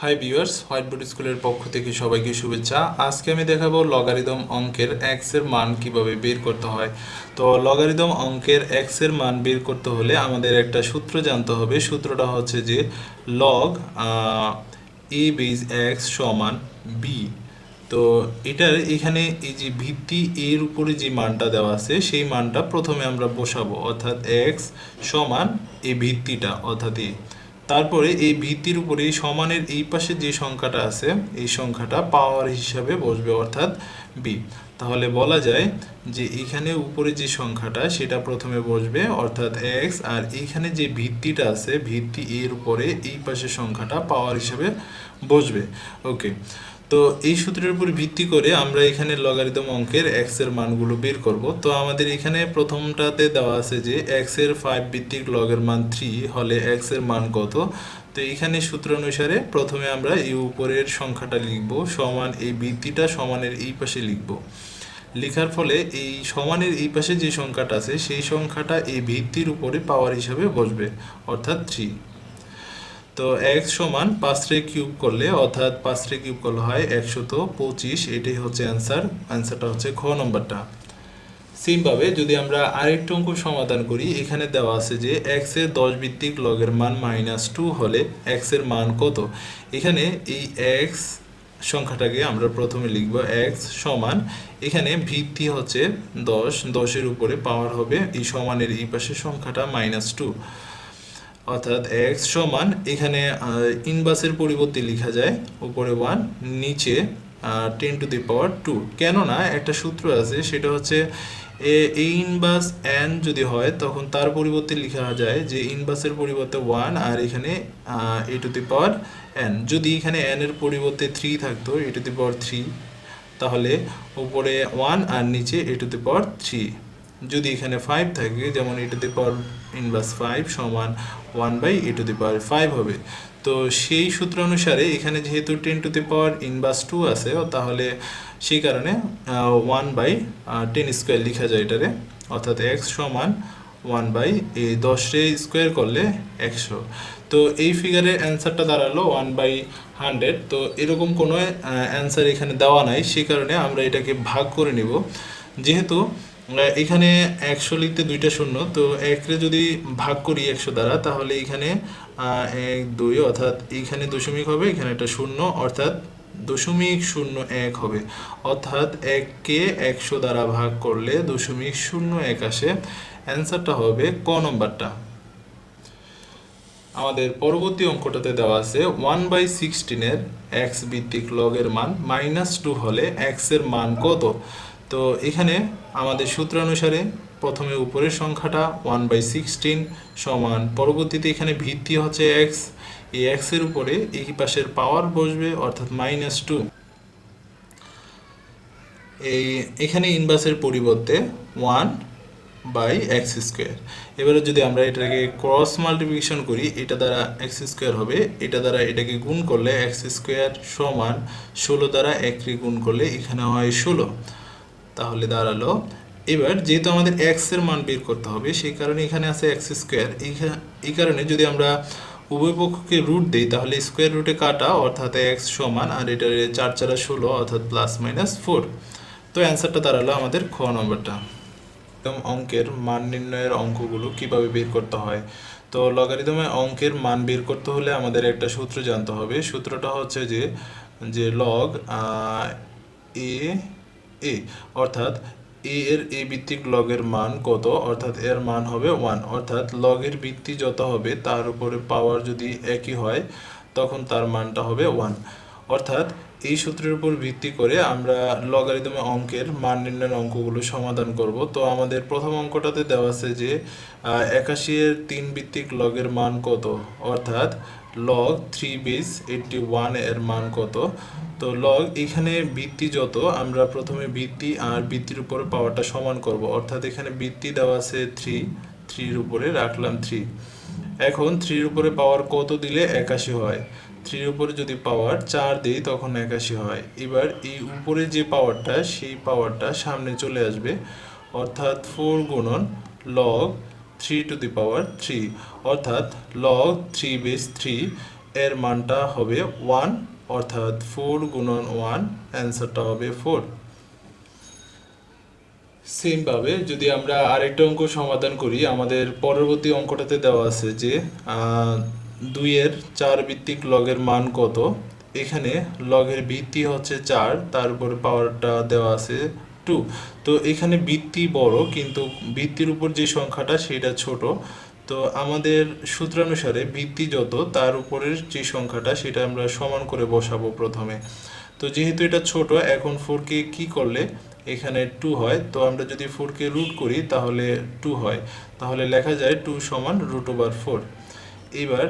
Hi viewers white board স্কুলের পক্ষ থেকে সবাইকে শুভেচ্ছা। আজকে আমি দেখাবো লগারিদম অঙ্কের এক্সের মান কীভাবে বের করতে হয়। তো লগারিদম অঙ্কের এক্সের মান বের করতে হলে আমাদের একটা সূত্র জানতে হবে। সূত্রটা হচ্ছে যে লগ এ বেজ এক্স সমান বি তো এটার এখানে এই যে ভিত্তি এর উপরে যে মানটা দেওয়া আছে, সেই মানটা প্রথমে আমরা বসাবো। অর্থাৎ এক্স সমান এই ভিত্তিটা, অর্থাৎ এ তারপরে এই ভিত্তির উপরে সমানের এই পাশে যে সংখ্যাটা আছে, এই সংখ্যাটা পাওয়ার হিসাবে বসবে অর্থাৎ বি তাহলে বলা যায় যে এখানে উপরে যে সংখ্যাটা, সেটা প্রথমে বসবে অর্থাৎ এক্স আর এইখানে যে ভিত্তিটা আছে, ভিত্তি এর উপরে এই পাশে সংখ্যাটা পাওয়ার হিসাবে বসবে। ওকে তো এই সূত্রের উপর ভিত্তি করে আমরা এখানে লগারিদম অঙ্কের এক্সের মানগুলো বের করব। তো আমাদের এখানে প্রথমটাতে দেওয়া আছে যে এক্সের ফাইভ ভিত্তিক লগের মান থ্রি হলে এক্সের মান কত? তো এখানে সূত্র অনুসারে প্রথমে আমরা এই উপরের সংখ্যাটা লিখব, সমান এই ভিত্তিটা সমানের এই পাশে লিখব। লেখার ফলে এই সমানের এই পাশে যে সংখ্যাটা আছে, সেই সংখ্যাটা এই ভিত্তির উপরে পাওয়ার হিসাবে বসবে, অর্থাৎ থ্রি তো এক্স সমান পাঁচরে কিউব করলে, অর্থাৎ পাঁচরে কিউব করলে হয় একশত পঁচিশ, এটাই হচ্ছে অ্যান্সার। অ্যান্সারটা হচ্ছে খ নম্বরটা। সেমভাবে যদি আমরা আরেকটা অঙ্ক সমাধান করি, এখানে দেওয়া আছে যে এক্সের দশ ভিত্তিক লগের মান মাইনাস টু হলে এক্সের মান কত? এখানে এই এক্স সংখ্যাটাকে আমরা প্রথমে লিখব এক্স সমান, এখানে ভিত্তি হচ্ছে দশ, দশের উপরে পাওয়ার হবে, এই সমানের এই পাশে সংখ্যাটা মাইনাস টু অর্থাৎ এক্স সমান এখানে ইনভার্সের পরিবর্তে লেখা যায়, উপরে ওয়ান নিচে ten to the power two কেননা একটা সূত্র আছে, সেটা হচ্ছে এ ইনভার্স এন যদি হয়, তখন তার পরিবর্তে লেখা যায় যে ইনভার্সের পরিবর্তে ওয়ান আর এখানে এ টু দি পাওয়ার এন যদি এখানে এন এর পরিবর্তে থ্রি থাকতো এ টু দি পাওয়ার থ্রি তাহলে উপরে ওয়ান আর নিচে এ টু দি পাওয়ার থ্রি যদি এখানে ফাইভ থাকে, যেমন A to the power inverse five সমান one by A to the power five হবে। তো সেই সূত্র অনুসারে এখানে যেহেতু ten to the power inverse two আছে, তাহলে সেই কারণে ওয়ান বাই টেন স্কোয়ার লেখা যায় এটারে। অর্থাৎ এক্স সমান ওয়ান বাই এই দশে স্কোয়ার করলে একশো। তো এই ফিগারের অ্যান্সারটা দাঁড়াল ওয়ান বাই হান্ড্রেড তো এরকম কোনো অ্যান্সার এখানে দেওয়া নাই, সেই কারণে আমরা এটাকে ভাগ করে নিব। যেহেতু এখানে একশো লিখতে দুইটা শূন্য, তো একরে যদি ভাগ করি একশো দ্বারা, তাহলে এখানে এক, দুই, অর্থাৎ এখানে দশমিক হবে, এখানে একটা শূন্য, অর্থাৎ দশমিক শূন্য এক হবে। অর্থাৎ এককে একশো দ্বারা ভাগ করলে দশমিক শূন্য এক আসে। অ্যান্সারটা হবে ক নম্বরটা। আমাদের পরবর্তী অঙ্কটাতে দেওয়া আছে, ওয়ান বাই সিক্সটিনের এক্স ভিত্তিক লগের মান মাইনাস টু হলে এক্সের মান কত? তো এখানে আমাদের সূত্র অনুসারে প্রথমে উপরের সংখ্যাটা ওয়ান বাই সিক্সটিন সমান, পরবর্তীতে এখানে ভিত্তি হচ্ছে এক্স এই এক্সের উপরে এই পাশের পাওয়ার বসবে, অর্থাৎ মাইনাস টু এই এখানে ইনভার্সের পরিবর্তে ওয়ান বাই এক্স স্কোয়ার এবারে যদি আমরা এটাকে ক্রস মাল্টিপ্লিকেশন করি, এটা দ্বারা এক্স স্কোয়ার হবে, এটা দ্বারা এটাকে গুণ করলে এক্স স্কোয়ার সমান ষোলো দ্বারা একরে গুণ করলে এখানে হয় ষোলো। তাহলে দাঁড়াল। এবার যেহেতু আমাদের এক্সের মান বের করতে হবে, সেই কারণে এখানে আছে এক্স স্কোয়ার এই কারণে যদি আমরা উভয় পক্ষকে রুট দিই, তাহলে স্কোয়ার রুটে কাটা, অর্থাৎ এক্স সমান, আর এটার চার চারা ষোলো, অর্থাৎ প্লাস মাইনাস ফোর তো অ্যান্সারটা দাঁড়াল আমাদের খ নম্বরটা। একদম অঙ্কের মান নির্ণয়ের অঙ্কগুলো কীভাবে বের করতে হয়? তো লগারিদমে অঙ্কের মান বের করতে হলে আমাদের একটা সূত্র জানতে হবে। সূত্রটা হচ্ছে যে যে লগ এ এ, অর্থাৎ এ এর এ ভিত্তিক লগের মান কত? অর্থাৎ এর মান হবে ওয়ান অর্থাৎ লগের ভিত্তি যত হবে, তার উপরে পাওয়ার যদি একই হয়, তখন তার মানটা হবে ওয়ান অর্থাৎ এই সূত্রের উপর ভিত্তি করে আমরা লগারিদমে অঙ্কের মান নির্ণয়ের অঙ্কগুলো সমাধান করব। তো আমাদের প্রথম অঙ্কটাতে দেওয়া আছে যে একাশি এর তিন ভিত্তিক লগের মান কত? অর্থাৎ লগ থ্রি বেস এইটটি ওয়ানের মান কত? তো লগ এখানে ভিত্তি যত, আমরা প্রথমে ভিত্তি আর ভিত্তির উপরে পাওয়ারটা সমান করব। অর্থাৎ এখানে ভিত্তি দেওয়া আছে থ্রি থ্রির উপরে রাখলাম থ্রি এখন থ্রির উপরে পাওয়ার কত দিলে একাশি হয়? থ্রির উপরে যদি পাওয়ার চার দিই তখন একাশি হয়। এবার এই উপরে যে পাওয়ারটা সেই পাওয়ারটা সামনে চলে আসবে, অর্থাৎ ফোর গুণন log three to the power three অর্থাৎ লগ থ্রি বেস থ্রি এর মানটা হবে ওয়ান অর্থাৎ ফোর গুণন ওয়ান অ্যান্সারটা হবে ফোর সেমভাবে যদি আমরা আরেকটা অঙ্ক সমাধান করি, আমাদের পরবর্তী অঙ্কটাতে দেওয়া আছে যে দুইয়ের চার ভিত্তিক লগের মান কত? এখানে লগের ভিত্তি হচ্ছে চার, তার উপরে পাওয়ারটা দেওয়া আছে টু। তো এখানে ভিত্তি বড়, কিন্তু ভিত্তির উপর যে সংখ্যাটা, সেটা ছোট। তো আমাদের সূত্রানুসারে ভিত্তি যত, তার উপরের যে সংখ্যাটা, সেটা আমরা সমান করে বসাবো প্রথমে। তো যেহেতু এটা ছোট, এখন ফোরকে কি করলে এখানে টু হয়? তো আমরা যদি ফোরকে রুট করি, তাহলে টু হয়। তাহলে লেখা যায় টু সমান রুট ওভার ফোর এবার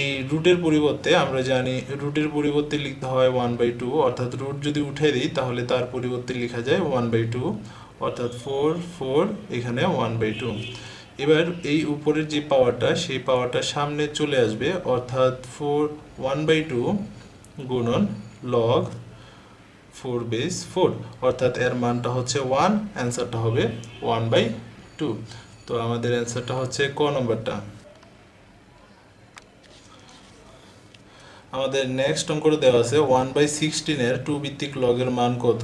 এই রুটের পরিবর্তে আমরা জানি রুটের পরিবর্তে লিখতে হয় ওয়ান বাই টু অর্থাৎ রুট যদি উঠে দিই, তাহলে তার পরিবর্তে লেখা যায় ওয়ান বাই টু অর্থাৎ ফোর ফোর এখানে ওয়ান বাই টু এবার এই উপরের যে পাওয়ারটা, সেই পাওয়ারটা সামনে চলে আসবে, অর্থাৎ ফোর ওয়ান বাই টু গুণন লগ ফোর বেস ফোর অর্থাৎ এর মানটা হচ্ছে ওয়ান অ্যান্সারটা হবে ওয়ান বাই টু তো আমাদের অ্যান্সারটা হচ্ছে ক নম্বরটা। আমাদের নেক্সট অঙ্কটা দেওয়া আছে ওয়ান বাই সিক্সটিনের টু ভিত্তিক লগের মান কত?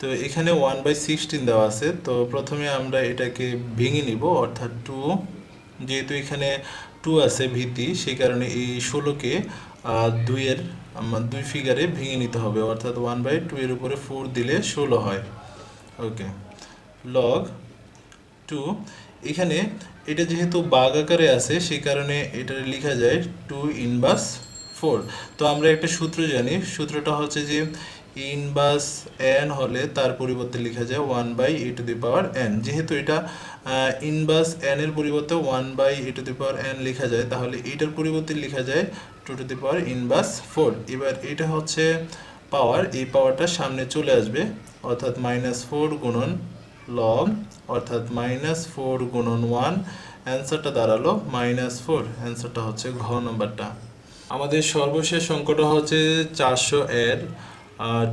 তো এখানে ওয়ান বাই সিক্সটিন দেওয়া আছে। তো প্রথমে আমরা এটাকে ভেঙে নিব, অর্থাৎ টু যেহেতু এখানে টু আছে ভিত্তি, সেই কারণে এই ষোলোকে দুইয়ের দুই ফিগারে ভেঙে নিতে হবে। অর্থাৎ ওয়ান বাই টু এর উপরে ফোর দিলে ষোলো হয়। ওকে লগ টু এখানে এটা যেহেতু বাঘ আকারে আছে, সেই কারণে এটা লেখা যায় টু ইনভার্স ফোর। তো আমরা একটা সূত্র জানি। সূত্রটা হচ্ছে যে ইনভার্স এন হলে তার পরিবর্তে লেখা যায় one by A to the power N. যেহেতু এটা ইনভার্স এন এর পরিবর্তে one by A to the power N লেখা যায়, তাহলে এটার পরিবর্তে লেখা যায় two to the power inverse four. এবার এটা হচ্ছে পাওয়ার, এই পাওয়ারটা সামনে চলে আসবে, অর্থাৎ মাইনাস ফোর গুণন লগ, অর্থাৎ মাইনাস ফোর গুণন ওয়ান। অ্যান্সারটা দাঁড়াল মাইনাস ফোর। অ্যান্সারটা হচ্ছে ঘ নম্বরটা। আমাদের সর্বশেষ অঙ্কটা হচ্ছে চারশো এর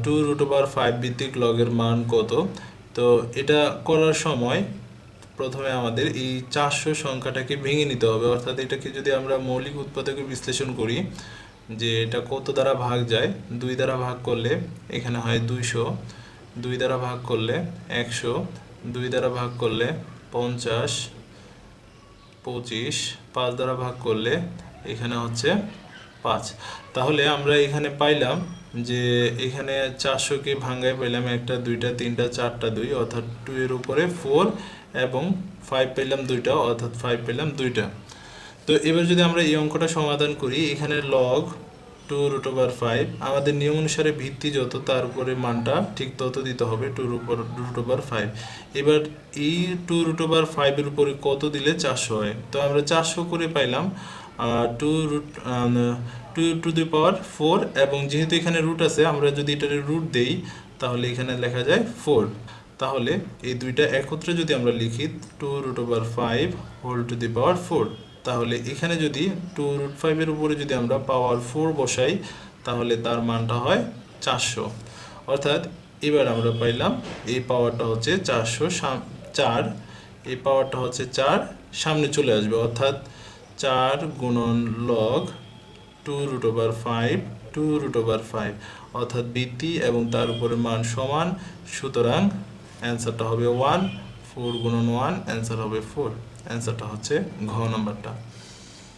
টু রুট ওভার ফাইভ ভিত্তিক লগের মান কত? তো এটা করার সময় প্রথমে আমাদের এই চারশো সংখ্যাটাকে ভেঙে নিতে হবে। অর্থাৎ এটাকে যদি আমরা মৌলিক উৎপাদকে বিশ্লেষণ করি, যে এটা কত দ্বারা ভাগ যায়? দুই দ্বারা ভাগ করলে এখানে হয় দুইশো, দুই দ্বারা ভাগ করলে একশো, দুই দ্বারা ভাগ করলে পঞ্চাশ, পঁচিশ, পাঁচ দ্বারা ভাগ করলে এখানে হচ্ছে পাঁচ। তাহলে আমরা এখানে পাইলাম যে এখানে চারশোকে ভাঙ্গায় পেলাম একটা, দুইটা, তিনটা, চারটা দুই, অর্থাৎ টু এর উপরে ফোর এবং ফাইভ পেলাম দুইটা, অর্থাৎ ফাইভ পেলাম দুইটা। তো এবার যদি আমরা এই অঙ্কটা সমাধান করি, এখানে log two root over five আমাদের নিয়ম অনুসারে ভিত্তি যত, তার উপরে মানটা ঠিক তত দিতে হবে টু রুট ওভার ফাইভ এবার এই টু রুট ওভার ফাইভের উপরে কত দিলে চারশো হয়? তো আমরা চারশো করে পাইলাম two root two to the power four এবং যেহেতু এখানে রুট আছে, আমরা যদি এটার রুট দেই, তাহলে এখানে লেখা যায় ফোর তাহলে এই দুইটা একত্রে যদি আমরা লিখি two root over five whole to the power four তাহলে এখানে যদি টু রুট ফাইভের উপরে যদি আমরা পাওয়ার ফোর বসাই, তাহলে তার মানটা হয় চারশো। অর্থাৎ এবার আমরা পাইলাম এই পাওয়ারটা হচ্ছে চারশো সাম, চার, এই পাওয়ারটা হচ্ছে চার, সামনে চলে আসবে। অর্থাৎ চার গুণন log two root over five two root over five অর্থাৎ বৃত্তি এবং তার উপরে মান সমান। সুতরাং অ্যান্সারটা হবে ওয়ান ফোর গুণন ওয়ান অ্যান্সার হবে ফোর অ্যান্সারটা হচ্ছে ঘ নম্বরটা।